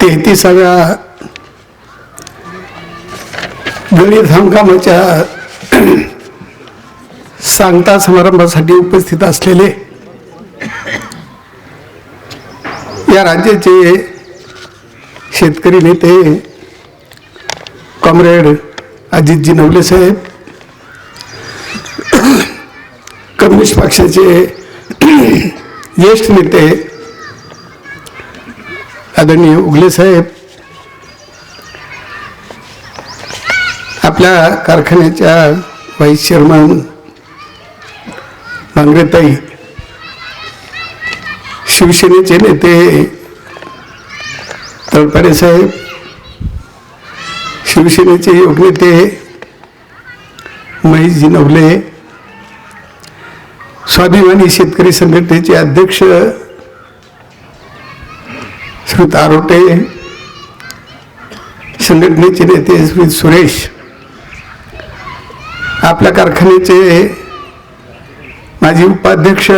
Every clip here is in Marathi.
तेहतीसाव्या गणित हंगामाच्या सांगता समारंभासाठी उपस्थित असलेले या राज्याचे शेतकरी नेते कॉम्रेड अजितजी नवले साहेब कम्युनिस्ट पक्षाचे ज्येष्ठ नेते आदरणीय उगले साहेब आपल्या कारखान्याच्या व्हाईस चेअरमन भांगरेताई शिवसेनेचे नेते तळपाडे साहेब शिवसेनेचे योग नेते महेशजी नवले स्वाभिमानी शेतकरी संघटनेचे अध्यक्ष श्री तारोटे संघटनेचे नेते श्री सुरेश आपल्या कारखान्याचे माजी उपाध्यक्ष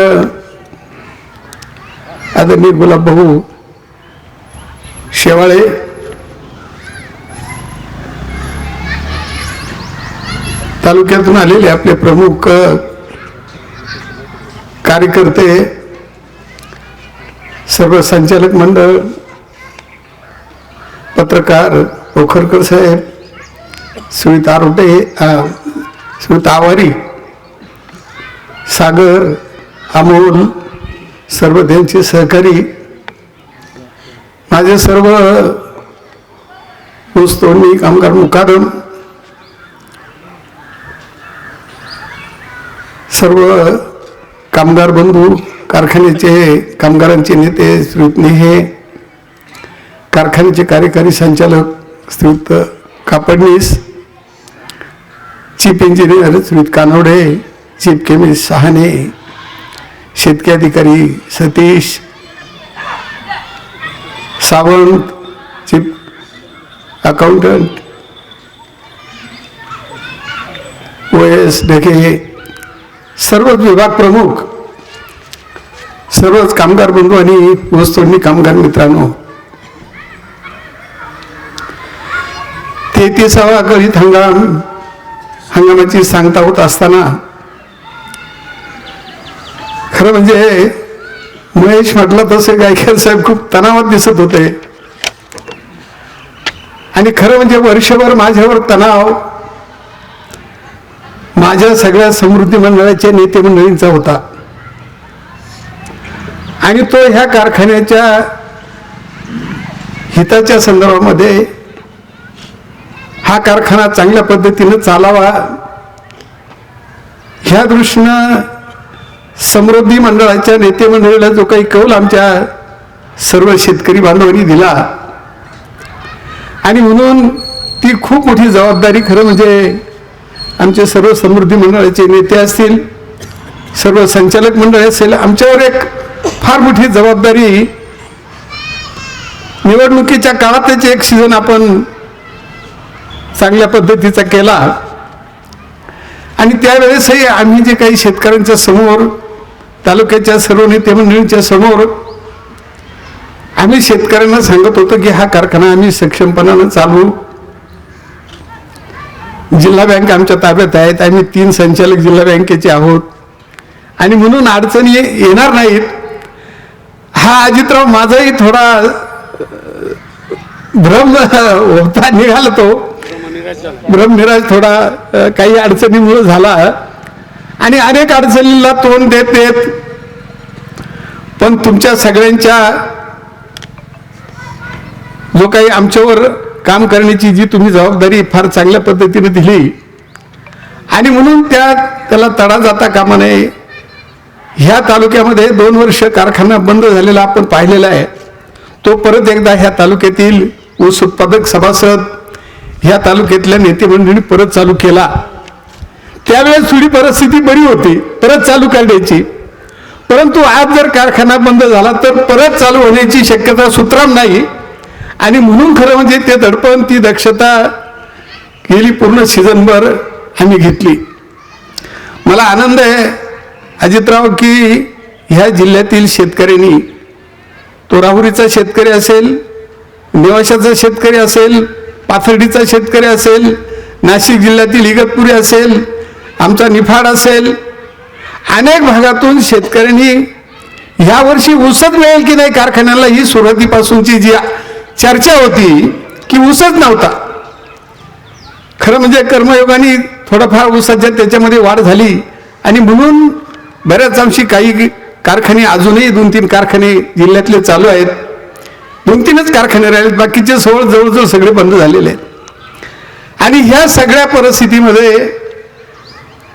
आदरणीय गुलाबभाऊ शेवाळे तालुक्यातून आलेले आपले प्रमुख कार्यकर्ते सर्व संचालक मंडळ पत्रकार पोखरकर साहेब सुमित आरोटे अ, आवारी सागर अमोल सर्व त्यांचे सहकारी माझे सर्व ऊसतोडणी कामगार मुकादम सर्व कामगार बंधू कारखान्याचे कामगारांचे नेते श्रीयुत नेहे कारखान्याचे कार्यकारी संचालक Shriyut Kapadnis chief engineer Shriyut Kanawade chief chemist सहाने शेतकी अधिकारी Satish Sawant chief accountant O S Dhake सर्वच विभाग प्रमुख सर्वच कामगार बंधू आणि ऊसतोडणी कामगार मित्रांनो तेहतीसावा गळीत हंगाम हंगामाची सांगता होत असताना खरं म्हणजे महेश म्हटलं तसे गायकर साहेब खूप तणावात दिसत होते. आणि खरं म्हणजे वर्षभर माझ्यावर तणाव माझ्या सगळ्या समृद्धी मंडळाच्या नेते मंडळींचा होता. आणि तो ह्या कारखान्याच्या हिताच्या संदर्भामध्ये हा कारखाना चांगल्या पद्धतीनं चालावा. ह्या दृष्टीनं समृद्धी मंडळाच्या नेते मंडळीला जो काही कौल आमच्या सर्व शेतकरी बांधवांनी दिला. आणि म्हणून ती खूप मोठी जबाबदारी खरं म्हणजे आमचे सर्व समृद्धी मंडळाचे नेते असतील सर्व संचालक मंडळ असेल आमच्यावर एक फार मोठी जबाबदारी निवडणुकीच्या काळातच एक सीझन आपण चांगल्या पद्धतीचा केला. आणि त्यावेळेसही आम्ही जे काही शेतकऱ्यांच्या समोर तालुक्याच्या सर्व नेते मंडळींच्या समोर आम्ही शेतकऱ्यांना सांगत होतो की हा कारखाना आम्ही सक्षमपणानं चालवू. जिल्हा बँक आमच्या ताब्यात आहेत. आम्ही तीन संचालक जिल्हा बँकेचे आहोत. आणि म्हणून अडचणी येणार नाहीत. हा अजितराव माझाही थोडा भ्रम होता निघाला तो. ब्रह्मराज थोडा काही अडचणीमुळे झाला. आणि अनेक अडचणींना तोंड देत देत पण तुमच्या सगळ्यांच्या जो काही आमच्यावर काम करण्याची जी तुम्ही जबाबदारी फार चांगल्या पद्धतीने दिली. आणि म्हणून त्या त्याला तडा जाता कामा नये. ह्या तालुक्यामध्ये दोन वर्ष कारखाना बंद झालेला आपण पाहिलेला आहे. तो परत एकदा ह्या तालुक्यातील ऊस उत्पादक सभासद ह्या तालुक्यातल्या नेते मंडळींनी परत चालू केला. त्यावेळेस थोडी परिस्थिती बरी होती परत चालू करण्याची. परंतु आज जर कारखाना बंद झाला तर परत चालू होण्याची शक्यता सुतराम नाही. आणि म्हणून खरं म्हणजे ते दडपण ती दक्षता गेली पूर्ण सीझनभर आम्ही घेतली. मला आनंद आहे अजितराव की ह्या जिल्ह्यातील शेतकऱ्यांनी तो राहुरीचा शेतकरी असेल नेवाशाचा शेतकरी असेल पाथर्डीचा शेतकरी असेल नाशिक जिल्ह्यातील इगतपुरी असेल आमचा निफाड असेल अनेक भागातून शेतकऱ्यांनी ह्या वर्षी ऊसच मिळेल की नाही कारखान्याला ही सुरुवातीपासूनची जी चर्चा होती की ऊसच नव्हता. खरं म्हणजे कर्मयोगाने थोडंफार ऊसाच्या त्याच्यामध्ये वाढ झाली आणि म्हणून बऱ्याच आमची काही कारखाने अजूनही दोन तीन कारखाने जिल्ह्यातले चालू आहेत. दोन तीनच कारखाने राहिलेत बाकीचे सोळ जवळजवळ सगळे बंद झालेले आहेत. आणि ह्या सगळ्या परिस्थितीमध्ये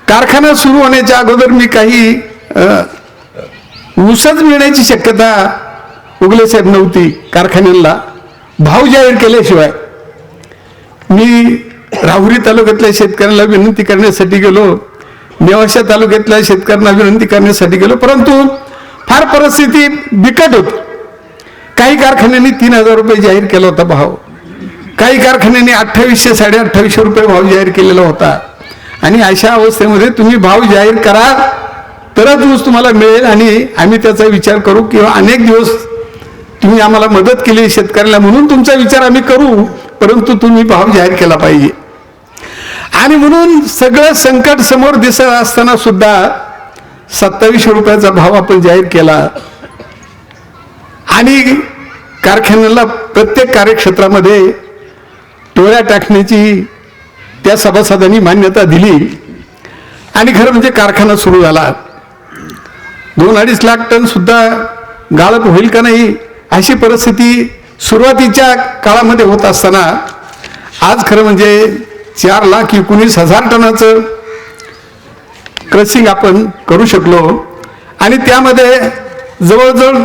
कारखाना सुरू होण्याच्या अगोदर मी काही ऊसच मिळण्याची शक्यता उगले साहेब नव्हती कारखान्यांना. भाव जाहीर केल्याशिवाय मी राहुरी तालुक्यातल्या शेतकऱ्यांना विनंती करण्यासाठी गेलो. नेवाशा तालुक्यातल्या शेतकऱ्यांना विनंती करण्यासाठी गेलो. परंतु फार परिस्थिती बिकट होती. काही कारखान्यांनी तीन हजार रुपये जाहीर केला होता भाव काही कारखान्यांनी अठ्ठावीसशे साडे अठ्ठावीसशे रुपये भाव जाहीर केलेला होता. आणि अशा अवस्थेमध्ये तुम्ही भाव जाहीर करा तरच ऊस तुम्हाला मिळेल आणि आम्ही त्याचा विचार करू किंवा अनेक दिवस तुम्ही आम्हाला मदत केली शेतकऱ्याला म्हणून तुमचा विचार आम्ही करू परंतु तुम्ही भाव जाहीर केला पाहिजे. आणि म्हणून सगळं संकट समोर दिसत असताना सुद्धा सत्तावीसशे रुपयाचा भाव आपण जाहीर केला. आणि कारखान्याला प्रत्येक कार्यक्षेत्रामध्ये टोळ्या टाकण्याची त्या सभासदांनी मान्यता दिली. आणि खरं म्हणजे कारखाना सुरू झाला. दोन अडीच लाख टनसुद्धा गाळप होईल का नाही अशी परिस्थिती सुरुवातीच्या काळामध्ये होत असताना आज खरं म्हणजे चार लाख एकोणीस हजार टनाचं क्रसिंग आपण करू शकलो. आणि त्यामध्ये जवळजवळ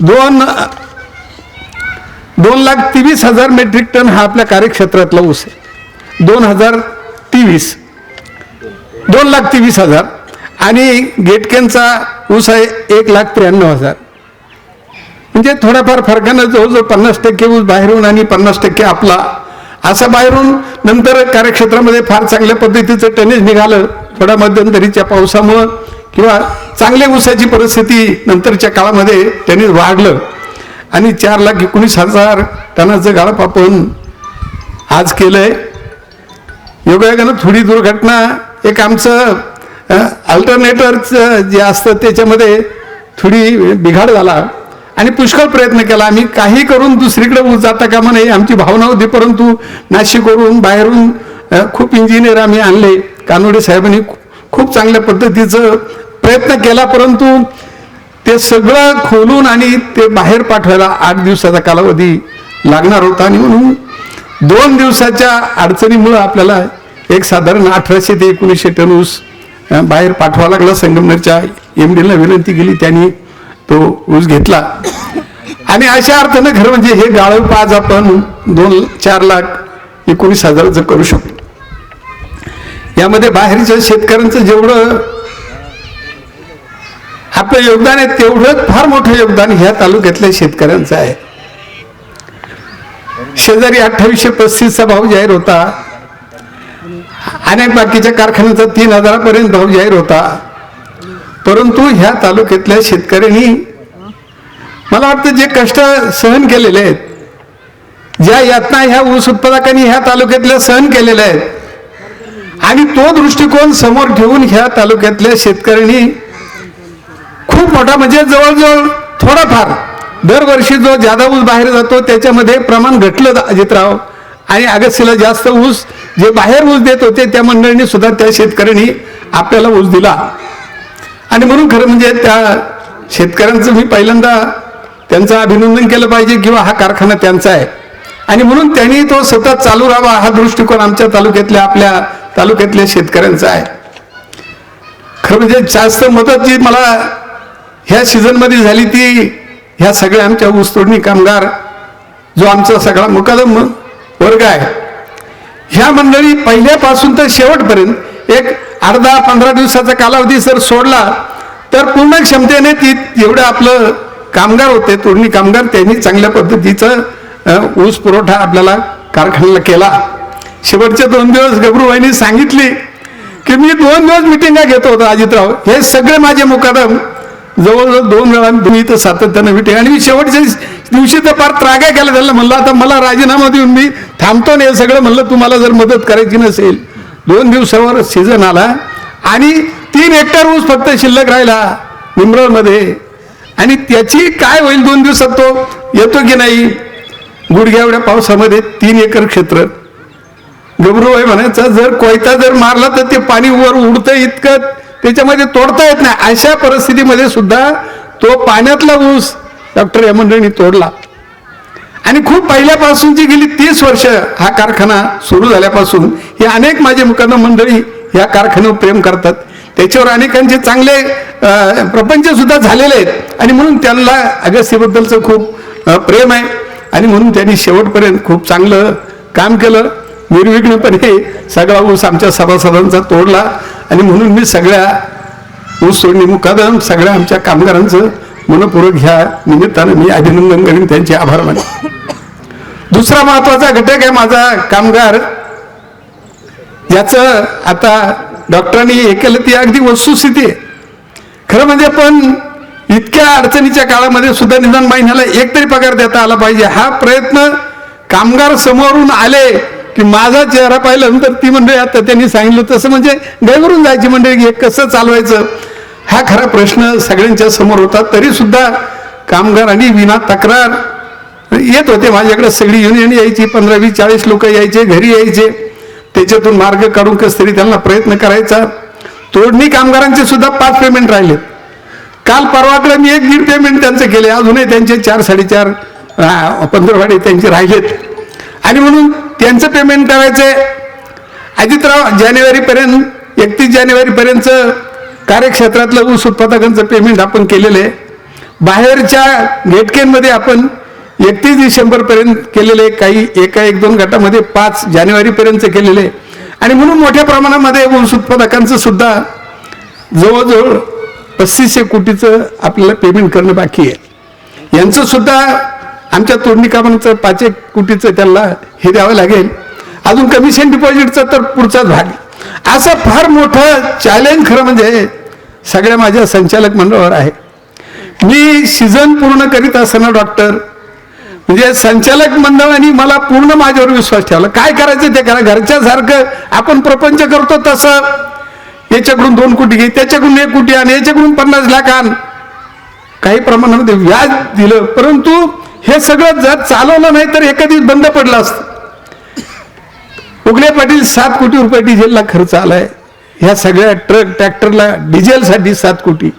दोन दोन लाख तेवीस हजार मेट्रिक टन हा आपल्या कार्यक्षेत्रातला ऊस आहे. दोन हजार तेवीस. दोन लाख तेवीस हजार. आणि गेटकेनचा ऊस आहे एक लाख त्र्याण्णव हजार. म्हणजे थोड्याफार फरकानं जवळजवळ पन्नास टक्के ऊस बाहेरून आणि पन्नास टक्के आपला. असं बाहेरून नंतर कार्यक्षेत्रामध्ये फार चांगल्या पद्धतीचं टेनिस निघालं. थोड्या मध्यंतरीच्या पावसामुळं. किंवा चांगल्या ऊसाची परिस्थिती नंतरच्या काळामध्ये त्यांनी वाढलं. आणि चार लाख एकोणीस हजार टनाचं गाळप आपण आज केलं आहे योगायोगानं थोडी दुर्घटना एक आमचं अल्टरनेटरचं जे असतं त्याच्यामध्ये थोडी बिघाड झाला. आणि पुष्कळ प्रयत्न केला. आम्ही काही करून दुसरीकडे जाता कामा नाही आमची भावना होती परंतु नाशिकवरून बाहेरून खूप इंजिनियर आम्ही आणले. कानोडे साहेबांनी खूप चांगल्या पद्धतीचं प्रयत्न केला परंतु ते सगळं खोलून आणि ते बाहेर पाठवायला आठ दिवसाचा कालावधी लागणार होता. आणि म्हणून दोन दिवसाच्या अडचणीमुळं आपल्याला एक साधारण अठराशे ते एकोणीसशे टन ऊस बाहेर पाठवावा लागला. संगमनेरच्या एम डीला विनंती केली त्यांनी तो ऊस घेतला. आणि अशा अर्थानं खरं म्हणजे हे गाळप आज आपण दोन चार लाख एकोणीस हजाराचं करू शकतो. यामध्ये बाहेरच्या शेतकऱ्यांचं जेवढं आपलं योगदान आहे तेवढंच फार मोठं योगदान ह्या तालुक्यातल्या शेतकऱ्यांचं आहे. शेजारी अठ्ठावीसशे पस्तीसचा भाव जाहीर होता. अनेक बाकीच्या कारखान्याचा तीन हजारापर्यंत भाव जाहीर होता. परंतु ह्या तालुक्यातल्या शेतकऱ्यांनी मला वाटतं जे कष्ट सहन केलेले आहेत ज्या यातना ह्या ऊस उत्पादकांनी ह्या तालुक्यातल्या सहन केलेल्या आहेत आणि तो दृष्टिकोन समोर घेऊन ह्या तालुक्यातल्या शेतकऱ्यांनी खूप मोठा म्हणजे जवळजवळ थोडाफार दरवर्षी जो जादा ऊस बाहेर जातो त्याच्यामध्ये प्रमाण घटलं अजितराव. आणि अगस्तीला जास्त ऊस जे बाहेर ऊस देत होते त्या मंडळींनी सुद्धा त्या शेतकऱ्यांनी आपल्याला ऊस दिला. आणि म्हणून खरं म्हणजे त्या शेतकऱ्यांचं मी पहिल्यांदा त्यांचं अभिनंदन केलं पाहिजे किंवा हा कारखाना त्यांचा आहे. आणि म्हणून त्यांनी तो सतत चालू राहावा हा दृष्टिकोन आमच्या तालुक्यातल्या आपल्या तालुक्यातल्या शेतकऱ्यांचा आहे. खरं म्हणजे जास्त मदत जी मला ह्या सीझनमध्ये झाली ती ह्या सगळ्या आमच्या ऊसतोडणी कामगार जो आमचा सगळा मुकादम वर्ग आहे ह्या मंडळी पहिल्यापासून तर शेवटपर्यंत एक अर्धा पंधरा दिवसाचा कालावधी जर सोडला तर पूर्ण क्षमतेने ती एवढं आपलं कामगार होते तोडणी कामगार त्यांनी चांगल्या पद्धतीचं ऊस पुरवठा आपल्याला कारखान्याला केला. शेवटचे दोन दिवस गबरूबाईंनी सांगितली की मी दोन दिवस मिटिंगा घेतो होतो अजितराव. हे सगळे माझे मुकादम जवळजवळ दोन वेळा मी इथं सातत्यानं भेटे आणि मी शेवटच्या दिवशी तर फार त्राग्या केला त्याला म्हणलं आता मला राजीनामा देऊन मी थांबतो नाही हे सगळं म्हणलं तुम्हाला जर मदत करायची नसेल. दोन दिवसावर सीझन आला आणि तीन हेक्टर ऊस फक्त शिल्लक राहिला निमरळमध्ये. आणि त्याची काय होईल दोन दिवसात तो येतो की नाही? गुडघ्या एवढ्या पावसामध्ये तीन एकर क्षेत्र. गबरूबाई म्हणायचं जर कोयता जर मारला तर ते पाणी वर उडतं इतकं त्याच्यामध्ये तोडता येत नाही. अशा परिस्थितीमध्ये सुद्धा तो पाण्यातला ऊस डॉक्टर या तोडला. आणि खूप पहिल्यापासूनची गेली तीस वर्ष हा कारखाना सुरू झाल्यापासून हे अनेक माझे मुकांना मंडळी या कारखान्यावर प्रेम करतात. त्याच्यावर अनेकांचे चांगले प्रपंचसुद्धा प्रपंच सुद्धा झालेले आहेत. आणि म्हणून त्यांना अगस्तीबद्दलचं खूप प्रेम आहे. आणि म्हणून त्यांनी शेवटपर्यंत खूप चांगलं काम केलं. निर्विघ्नपणे सगळा ऊस आमच्या सभासदांचा तोडला. आणि म्हणून मी सगळ्या ऊस तोडणी मुकादम सगळ्या आमच्या कामगारांचं मनपूर्वक ह्या निमित्तानं मी अभिनंदन करीन त्यांचे आभार माने दुसरा महत्त्वाचा घटक आहे माझा कामगार. याचं आता डॉक्टरांनी हे केलं ती अगदी वस्तुस्थिती आहे. खरं म्हणजे पण इतक्या अडचणीच्या काळामध्ये सुद्धा निदान महिन्याला एक तरी पगार देता आला पाहिजे. हा प्रयत्न कामगार समोरून आले की माझा चेहरा पाहिल्यानंतर ती मंडळी आता त्यांनी सांगितलं तसं म्हणजे गैवरून जायची मंडळी हे कसं चालवायचं? हा खरा प्रश्न सगळ्यांच्या समोर होता. तरी सुद्धा आणि विना तक्रार येत होते. माझ्याकडे सगळी युनियन यायची. पंधरा वीस चाळीस लोक यायचे घरी यायचे. त्याच्यातून मार्ग काढून कस तरी त्यांना प्रयत्न करायचा. तोडणी कामगारांचे सुद्धा पाच पेमेंट राहिले. काल परवाकडे मी एक दीड पेमेंट त्यांचे केले. अजूनही त्यांचे चार साडेचार पंधरवाडे त्यांचे राहिलेत. आणि म्हणून त्यांचं पेमेंट करायचे अजितराव जानेवारीपर्यंत एकतीस जानेवारीपर्यंतचं कार्यक्षेत्रातलं ऊस उत्पादकांचं पेमेंट आपण केलेलं आहे. बाहेरच्या गेटकेनमध्ये आपण एकतीस डिसेंबरपर्यंत केलेले काही एका एक दोन गटामध्ये पाच जानेवारीपर्यंत केलेले आणि म्हणून मोठ्या प्रमाणामध्ये ऊस उत्पादकांचं सुद्धा जवळजवळ पस्तीसशे कोटीचं आपल्याला पेमेंट करणं बाकी आहे. यांचंसुद्धा आमच्या तोडणी कामांचं पाच एक कोटीचं त्यांना हे द्यावं लागेल. अजून कमिशन डिपॉझिटचा तर पुढचाच भाग. असं फार मोठं चॅलेंज खरं म्हणजे सगळ्या माझ्या संचालक मंडळावर आहे. मी सीझन पूर्ण करीत असताना डॉक्टर म्हणजे संचालक मंडळाने मला पूर्ण माझ्यावर विश्वास ठेवला. काय करायचं ते करा. घरच्यासारखं आपण प्रपंच करतो तसं. याच्याकडून दोन कोटी घे त्याच्याकडून एक कोटी आण याच्याकडून पन्नास लाख आण. काही प्रमाणामध्ये व्याज दिलं. परंतु हे सगळं जर चालवलं नाही तर एका दिवस बंद पडलं असतं. उगले पाटील सात कोटी रुपये डिझेलला खर्च आलाय. ह्या सगळ्या ट्रक ट्रॅक्टरला डिझेलसाठी सात कोटी.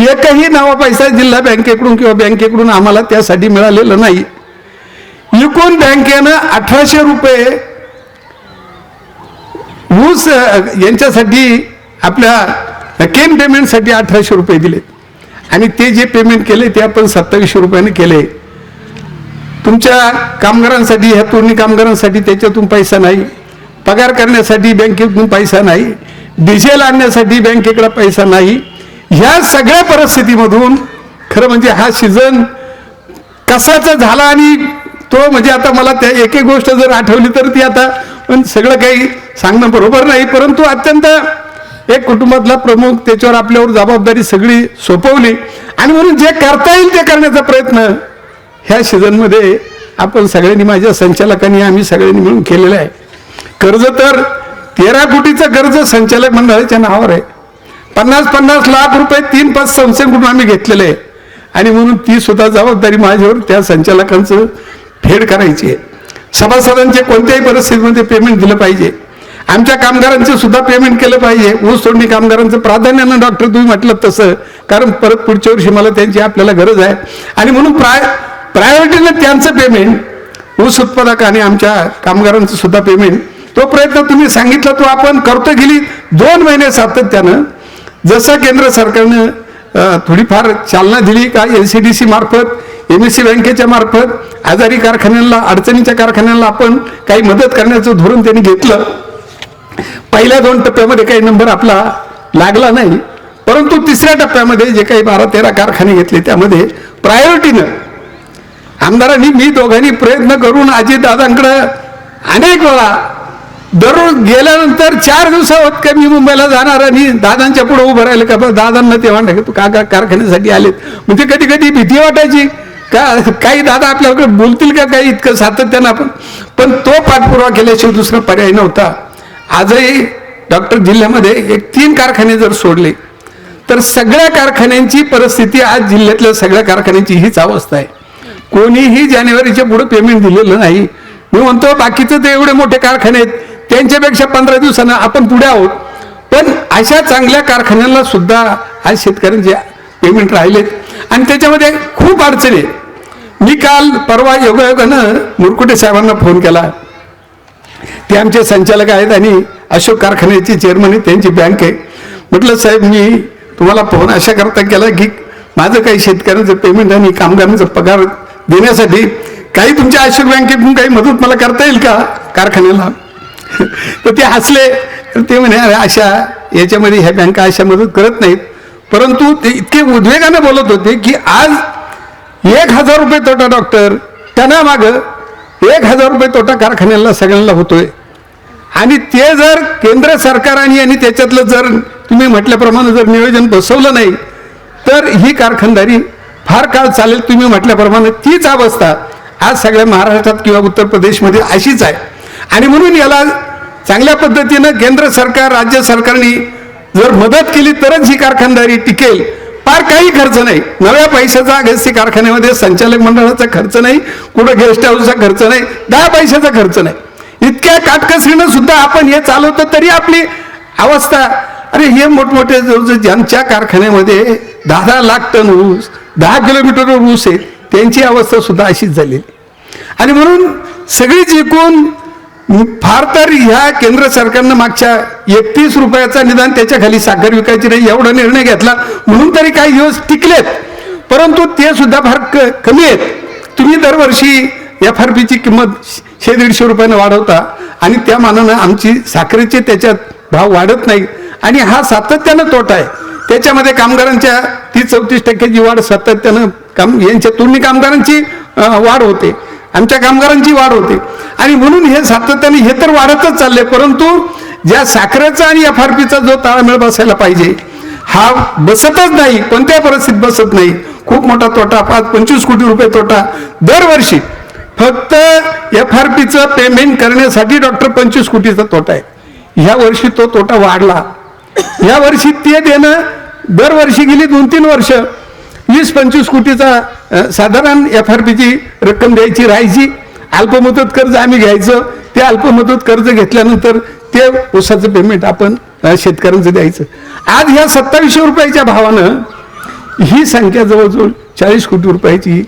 एकही नावा पैसा जिल्हा बँकेकडून किंवा बँकेकडून आम्हाला त्यासाठी मिळालेलं नाही. एकूण बँकेनं अठराशे रुपये ऊस यांच्यासाठी आपल्या केन पेमेंटसाठी अठराशे रुपये दिले आणि ते जे पेमेंट केले ते आपण सत्तावीसशे रुपयाने केले. तुमच्या कामगारांसाठी ह्या तोडणी कामगारांसाठी त्याच्यातून पैसा नाही. पगार करण्यासाठी बँकेतून पैसा नाही. डिझेल आणण्यासाठी बँकेकडे पैसा नाही. ह्या सगळ्या परिस्थितीमधून खरं म्हणजे हा सीझन कसाचा झाला आणि तो म्हणजे आता मला त्या एक एक गोष्ट जर आठवली तर ती आता पण सगळं काही सांगणं बरोबर नाही. परंतु अत्यंत एक कुटुंबातला प्रमुख त्याच्यावर आपल्यावर जबाबदारी सगळी सोपवली. आणि म्हणून जे करता येईल ते करण्याचा प्रयत्न ह्या सीझनमध्ये आपण सगळ्यांनी माझ्या संचालकांनी आम्ही सगळ्यांनी मिळून केलेलं आहे. कर्ज तर तेरा कोटीचं कर्ज संचालक मंडळाच्या नावावर आहे. पन्नास पन्नास लाख रुपये तीन पाच संस्थेकडून आम्ही घेतलेले आहे. आणि म्हणून ती सुद्धा जबाबदारी माझ्यावर त्या संचालकांचं फेड करायची आहे. सभासदांचे कोणत्याही परिस्थितीमध्ये पेमेंट दिलं पाहिजे. आमच्या कामगारांचं सुद्धा पेमेंट केलं पाहिजे. ऊस तोडणी कामगारांचं प्राधान्यानं डॉक्टर तुम्ही म्हटलं तसं. कारण परत पुढच्या वर्षी मला त्यांची आपल्याला गरज आहे. आणि म्हणून प्राय प्रायोरिटीनं त्यांचं पेमेंट ऊस उत्पादक आणि आमच्या कामगारांचं सुद्धा पेमेंट तो प्रयत्न तुम्ही सांगितला तो आपण करतो गेली दोन महिने सातत्यानं. जसं केंद्र सरकारनं थोडीफार चालना दिली का एल सी डी सी मार्फत एम एस सी बँकेच्या मार्फत आजारी कारखान्यांना अडचणीच्या कारखान्यांना आपण काही मदत करण्याचं धोरण त्यांनी घेतलं. पहिल्या दोन टप्प्यामध्ये काही नंबर आपला लागला नाही परंतु तिसऱ्या टप्प्यामध्ये जे काही बारा तेरा कारखाने घेतले त्यामध्ये प्रायोरिटीनं आमदारांनी मी दोघांनी प्रयत्न करून अजितदादांकडं अनेक वेळा दररोज गेल्यानंतर चार दिवसावर का मी मुंबईला जाणार आणि दादांच्या पुढे उभं राहिलं का? दादांना ते म्हणलं की तू काका कारखान्यासाठी आलेत. म्हणजे कधी कधी भीती वाटायची. का काही दादा आपल्याकडे बोलतील का? काही इतकं सातत्यानं आपण. पण तो पाठपुरावा केल्याशिवाय दुसरा पर्याय नव्हता. आजही डॉक्टर जिल्ह्यामध्ये एक तीन कारखाने जर सोडले तर सगळ्या कारखान्यांची परिस्थिती आज जिल्ह्यातल्या सगळ्या कारखान्यांची हीच अवस्था आहे. कोणीही जानेवारीच्या पुढे पेमेंट दिलेलं नाही. मी म्हणतो बाकीचे ते एवढे मोठे कारखाने आहेत. त्यांच्यापेक्षा पंधरा दिवसानं आपण पुढे आहोत. पण अशा चांगल्या कारखान्यांना सुद्धा आज शेतकऱ्यांचे पेमेंट राहिलेत. आणि त्याच्यामध्ये खूप अडचणी आहेत मी काल परवा योगायोगानं मुरकुटे साहेबांना फोन केला. ते आमचे संचालक आहेत आणि अशोक कारखान्याचे चेअरमन आहेत त्यांची बँक आहे. म्हटलं साहेब मी तुम्हाला फोन अशा करता केला की माझं काही शेतकऱ्यांचं पेमेंट आणि कामगारांचा पगार देण्यासाठी काही तुमच्या अशोक बँकेतून काही मदत मला करता येईल का? कारखान्याला? तर ते हसले. तर ते म्हणे "अरे अशा याच्यामध्ये ह्या बँका अशा मदत करत नाहीत. परंतु ते इतके उद्वेगाने बोलत होते की आज एक हजार रुपये तोटा डॉक्टर. त्यांना मागं एक हजार रुपये तोटा कारखान्याला सगळ्यांना होतोय. आणि ते जर केंद्र सरकारने आणि त्याच्यातलं जर तुम्ही म्हटल्याप्रमाणे जर नियोजन बसवलं नाही तर ही कारखानदारी फार काळ चालेल तुम्ही म्हटल्याप्रमाणे तीच अवस्था आज सगळ्या महाराष्ट्रात किंवा उत्तर प्रदेशमध्ये अशीच आहे. आणि म्हणून याला चांगल्या पद्धतीनं केंद्र सरकार राज्य सरकारने जर मदत केली तरच ही कारखानदारी टिकेल. फार काही खर्च नाही. नव्या पैशाचा अगस्ती कारखान्यामध्ये संचालक मंडळाचा खर्च नाही कुठं गेस्ट हाऊसचा खर्च नाही दहा पैशाचा खर्च नाही. इतक्या काटकसरीनं सुद्धा आपण हे चालवतो तरी आपली अवस्था अरे हे मोठमोठे जवळजवळ ज्यांच्या कारखान्यामध्ये दहा दहा लाख टन ऊस दहा किलोमीटरवर ऊस आहे त्यांची अवस्था सुद्धा अशीच झालेली. आणि म्हणून सगळीच एकूण फार तर ह्या केंद्र सरकारनं मागच्या एकतीस रुपयाचा निदान त्याच्याखाली साखर विकायची नाही एवढा निर्णय घेतला. म्हणून तरी काही दिवस टिकलेत परंतु ते सुद्धा फार क कमी आहेत. तुम्ही दरवर्षी एफ आर पीची किंमत शे दीडशे रुपयानं वाढवता आणि त्या मानानं आमची साखरेचे त्याच्यात भाव वाढत नाही. आणि हा सातत्यानं तोटा आहे. त्याच्यामध्ये कामगारांच्या ती चौतीस टक्क्याची वाढ सातत्यानं काम यांच्या तुलनी कामगारांची वाढ होते. आमच्या कामगारांची वाढ होते. आणि म्हणून हे सातत्याने हे तर वाढतच चालले परंतु ज्या साखरेचा आणि एफ आर पीचा जो ताळमेळ बसायला पाहिजे हा बसतच नाही कोणत्याही परिस्थितीत बसत नाही. खूप मोठा तोटा पाच पंचवीस कोटी रुपये तोटा. दरवर्षी फक्त एफ आर पीचं पेमेंट करण्यासाठी डॉक्टर पंचवीस कोटीचा तोटा आहे. ह्या वर्षी तो तोटा वाढला. या वर्षी ते देणं दरवर्षी गेली दोन तीन वर्ष वीस पंचवीस कोटीचा साधारण एफ आर पीची रक्कम द्यायची राहायची. अल्पमुदत कर्ज आम्ही घ्यायचं. ते अल्पमुदत कर्ज घेतल्यानंतर ते ऊसाचं पेमेंट आपण शेतकऱ्यांचं द्यायचं. आज ह्या सत्तावीसशे रुपयाच्या भावानं ही संख्या जवळजवळ चाळीस कोटी रुपयाची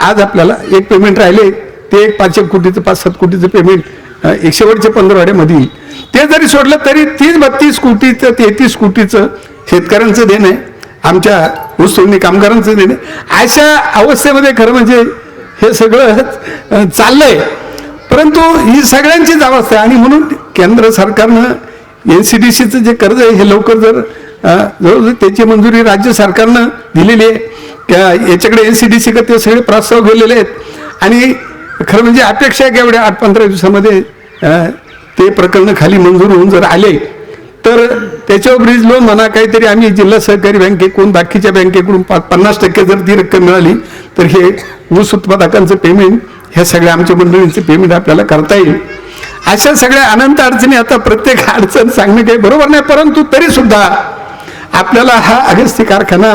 आज आपल्याला एक पेमेंट राहिले. ते एक पाच एक कोटीचं पाच सात कोटीचं पेमेंट एक शेवटच्या पंधरवाड्यामधील ते जरी सोडलं तरी तीस बत्तीस कोटीचं तेहतीस कोटीचं शेतकऱ्यांचं देणं आहे आमच्या ऊसतोडणी कामगारांचं देणं अशा अवस्थेमध्ये खरं म्हणजे हे सगळं चाललंय. परंतु ही सगळ्यांचीच अवस्था आहे आणि म्हणून केंद्र सरकारनं एन सी डी सीचं जे कर्ज आहे हे लवकर जर जवळजवळ त्याची मंजुरी राज्य सरकारनं दिलेली आहे त्या याच्याकडे एन सी डी सी ते सगळे प्रस्ताव गेलेले आहेत. आणि खरं म्हणजे अपेक्षा आहे की एवढ्या आठ पंधरा दिवसामध्ये ते प्रकरण खाली मंजूर होऊन जर आले तर त्याच्यावर ब्रिज लोन म्हणा काहीतरी आम्ही जिल्हा सहकारी बँकेकडून बाकीच्या बँकेकडून पा पन्नास टक्के जर ती रक्कम मिळाली तर हे ऊस उत्पादकांचं पेमेंट ह्या सगळ्या आमच्या मंडळींचं पेमेंट आपल्याला करता येईल. अशा सगळ्या अनंत अडचणी आता प्रत्येक अडचण सांगणं काही बरोबर नाही परंतु तरी सुद्धा आपल्याला हा अगस्ती कारखाना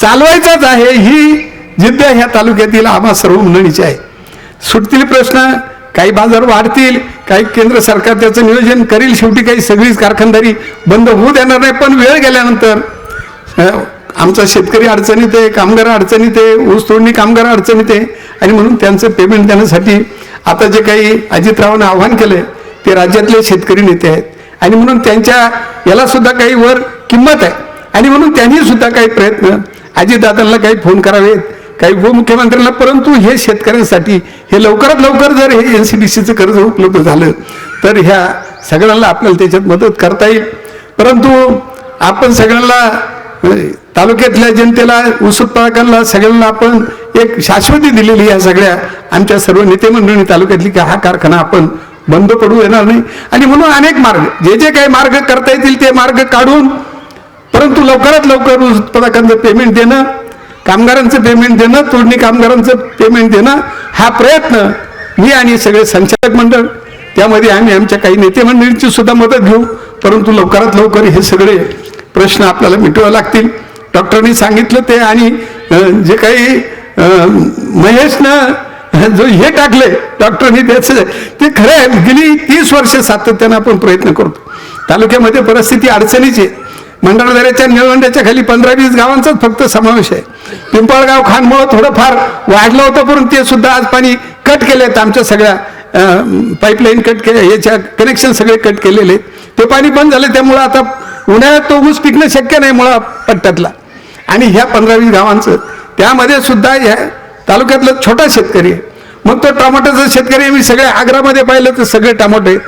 चालवायचाच आहे ही जिद्द ह्या तालुक्यातील आम्हा सर्व मंडळीची आहे. सुटतील प्रश्न काही बाजार वाढतील काही केंद्र सरकार त्याचं नियोजन करील शेवटी काही सगळीच कारखानदारी बंद होऊ देणार नाही पण वेळ गेल्यानंतर आमचा शेतकरी अडचणीत आहे कामगार अडचणीत आहे ऊस तोडणी कामगार अडचणीत आहे आणि म्हणून त्यांचं पेमेंट देण्यासाठी आता जे काही अजितरावांना आव्हान केलंय ते राज्यातले शेतकरी नेते आहेत. आणि म्हणून त्यांच्या याला सुद्धा काही वर किंमत आहे. आणि म्हणून त्यांनी सुद्धा काही प्रयत्न अजितदादांना काही फोन करावेत काही उपमुख्यमंत्र्यांना परंतु हे शेतकऱ्यांसाठी हे लवकरात लवकर जर हे एन सी डी सीचं कर्ज उपलब्ध झालं तर ह्या सगळ्यांना आपल्याला त्याच्यात मदत करता येईल. परंतु आपण सगळ्यांना तालुक्यातल्या जनतेला ऊस उत्पादकांना सगळ्यांना आपण एक शाश्वती दिलेली या सगळ्या आमच्या सर्व नेते मंडळी तालुक्यातली की हा कारखाना आपण बंद पडू येणार नाही. आणि म्हणून अनेक मार्ग जे जे काही मार्ग करता येतील ते मार्ग काढून परंतु लवकरात लवकर ऊस उत्पादकांचं पेमेंट देणं कामगारांचं पेमेंट देणं तोडणी कामगारांचं पेमेंट देणं हा प्रयत्न मी आणि सगळे संचालक मंडळ त्यामध्ये आम्ही आमच्या काही नेते मंडळींची सुद्धा मदत घेऊ. परंतु लवकरात लवकर हे सगळे प्रश्न आपल्याला मिटवावे लागतील. डॉक्टरांनी सांगितलं ते आणि जे काही महेशनं जो हे टाकले डॉक्टरांनी त्याचं ते खरं आहे. गेली तीस वर्ष सातत्यानं आपण प्रयत्न करतो. तालुक्यामध्ये परिस्थिती अडचणीची आहे. मंडळदऱ्याच्या निळवंड्याच्या खाली पंधरा वीस गावांचाच फक्त समावेश आहे. पिंपळगाव खानमुळं थोडंफार वाढलं होतं परंतु ते सुद्धा आज पाणी कट केले आहेत आमच्या सगळ्या पाईपलाईन कट केल्या याच्या कनेक्शन सगळे कट केलेले आहेत. ते पाणी बंद झालं त्यामुळं आता उन्हाळ्यात तो ऊस पिकणं शक्य नाही मुळा पट्ट्यातला. आणि ह्या पंधरा वीस गावांचं त्यामध्ये सुद्धा ह्या तालुक्यातला छोटा शेतकरी आहे. मग तो टोमॅटोचा शेतकरी आहे. मी सगळ्या आग्रामध्ये पाहिलं तर सगळे टमाटो आहेत.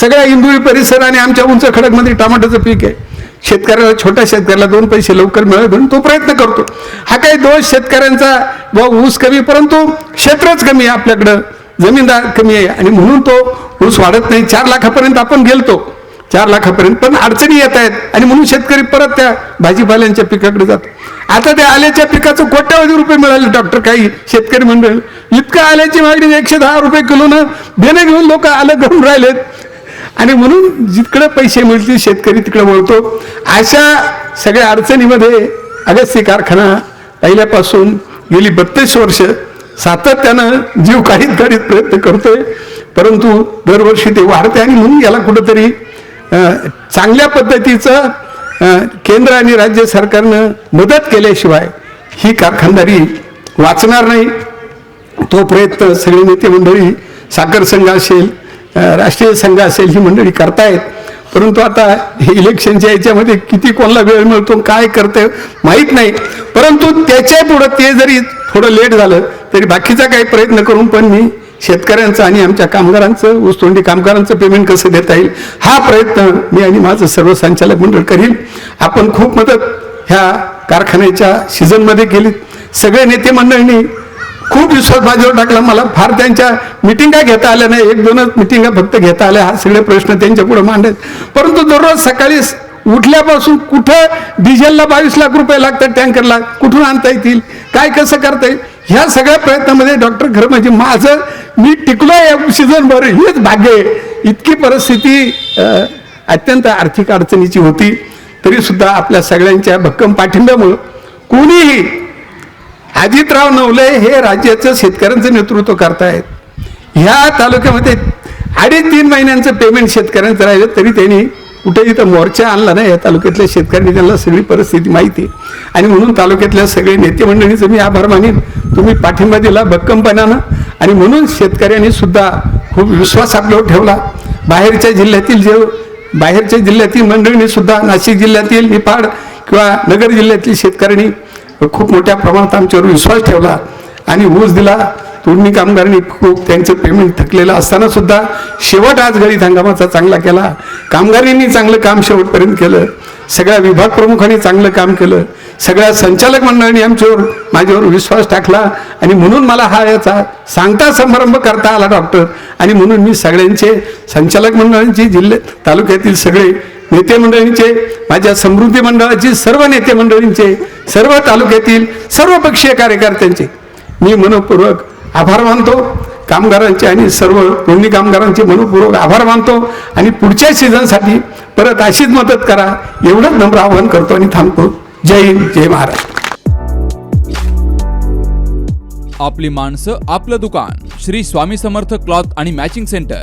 सगळ्या इंदुरी परिसर आणि आमच्या उंच खडकमध्ये टमाटोचं पीक आहे. शेतकऱ्याला छोट्या शेतकऱ्याला दोन पैसे लवकर मिळावे म्हणून तो प्रयत्न करतो. हा काही दोष शेतकऱ्यांचा व ऊस कमी परंतु क्षेत्रच कमी आहे आपल्याकडं. जमीनदार कमी आहे आणि म्हणून तो ऊस वाढत नाही. चार लाखापर्यंत आपण गेलतो. चार लाखापर्यंत पण अडचणी येत आहेत आणि म्हणून शेतकरी परत त्या भाजीपाल्यांच्या पिकाकडे जातो. आता त्या आल्याच्या पिकाचं कोट्यावधी रुपये मिळाले डॉक्टर काही शेतकरी मंडळ. इतकं आल्याची मागणी एकशे दहा रुपये किलोनं देणं घेऊन लोक आलं घरून राहिलेत. आणि म्हणून जिकडे पैसे मिळतील शेतकरी तिकडे वळतो. अशा सगळ्या अडचणीमध्ये अगस्ती कारखाना पहिल्यापासून गेली बत्तीस वर्ष सातत्यानं जीव काढीत काढीत प्रयत्न करतोय. परंतु दरवर्षी ते वाढते आणि म्हणून याला कुठंतरी चांगल्या पद्धतीचं केंद्र आणि राज्य सरकारनं मदत केल्याशिवाय ही कारखानदारी वाचणार नाही. तो प्रयत्न सगळे नेते मंडळी साखर संघ असेल राष्ट्रीय संघ असेल ही मंडळी करतायत. परंतु आता हे इलेक्शनच्या याच्यामध्ये किती कोणाला वेळ मिळतो काय करते माहीत नाही. परंतु त्याच्या पुढं ते जरी थोडं लेट झालं तरी बाकीचा काही प्रयत्न करून पण मी शेतकऱ्यांचं आणि आमच्या कामगारांचं ऊसतोंडी कामगारांचं पेमेंट कसं देता येईल हा प्रयत्न मी आणि माझं सर्व संचालक मंडळ करील. आपण खूप मदत ह्या कारखान्याच्या सीझनमध्ये केली सगळे नेते मंडळींनी खूप विश्वास माझ्यावर टाकला. मला फार त्यांच्या मिटिंगा घेता आल्या नाही. एक दोनच मिटिंगा फक्त घेता आल्या. हा सगळे प्रश्न त्यांच्या पुढे मांडत. परंतु दररोज सकाळी उठल्यापासून कुठं डिझेलला बावीस लाख रुपये लागतात टँकरला कुठून आणता येतील? काय कसं करता येईल? ह्या सगळ्या प्रयत्नामध्ये डॉक्टर खरं म्हणजे माझं मी टिकलो या सीझनभर हेच भाग्य आहे. इतकी परिस्थिती अत्यंत आर्थिक अडचणीची होती. तरीसुद्धा आपल्या सगळ्यांच्या भक्कम पाठिंब्यामुळं कोणीही अजितराव नवले हे राज्याचं शेतकऱ्यांचं नेतृत्व करतायत. ह्या तालुक्यामध्ये अडीच तीन महिन्यांचं पेमेंट शेतकऱ्यांचं राहिलं तरी त्यांनी कुठे इथं मोर्चा आणला नाही या तालुक्यातल्या शेतकऱ्यांनी त्यांना सगळी परिस्थिती माहिती आणि म्हणून तालुक्यातल्या सगळे नेते मंडळींचं मी आभार मानेन. तुम्ही पाठिंबा दिला भक्कमपणानं. आणि म्हणून शेतकऱ्यांनी सुद्धा खूप विश्वास आपल्यावर ठेवला. बाहेरच्या जिल्ह्यातील जे बाहेरच्या जिल्ह्यातील मंडळींनी सुद्धा नाशिक जिल्ह्यातील निफाड किंवा नगर जिल्ह्यातील शेतकऱ्यांनी खूप मोठ्या प्रमाणात आमच्यावर विश्वास ठेवला आणि ऊस दिला. तोडणी कामगारांनी खूप त्यांचं पेमेंट थकलेलं असताना सुद्धा शेवट आज गळीत हंगामाचा चांगला केला. कामगारांनी चांगलं काम शेवटपर्यंत केलं. सगळ्या विभाग प्रमुखांनी चांगलं काम केलं. सगळ्या संचालक मंडळांनी आमच्यावर माझ्यावर विश्वास टाकला. आणि म्हणून मला हा याचा सांगता समारंभ करता आला डॉक्टर आणि म्हणून मी सगळ्यांचे संचालक मंडळांची जिल्हे तालुक्यातील सगळे नेते मंडळींचे माझ्या समृद्धी मंडळाचे सर्व नेते मंडळींचे सर्व तालुक्यातील सर्व पक्षीय कार्यकर्त्यांचे मी मनपूर्वक आभार मानतो. कामगारांचे आणि सर्व दोन्ही कामगारांचे मनपूर्वक आभार मानतो. आणि पुढच्या सीझनसाठी परत अशीच मदत करा एवढंच नम्र आवाहन करतो आणि थांबतो. जय हिंद जय महाराष्ट्र. आपली माणसं आपलं दुकान. श्री स्वामी समर्थ क्लॉथ आणि मॅचिंग सेंटर.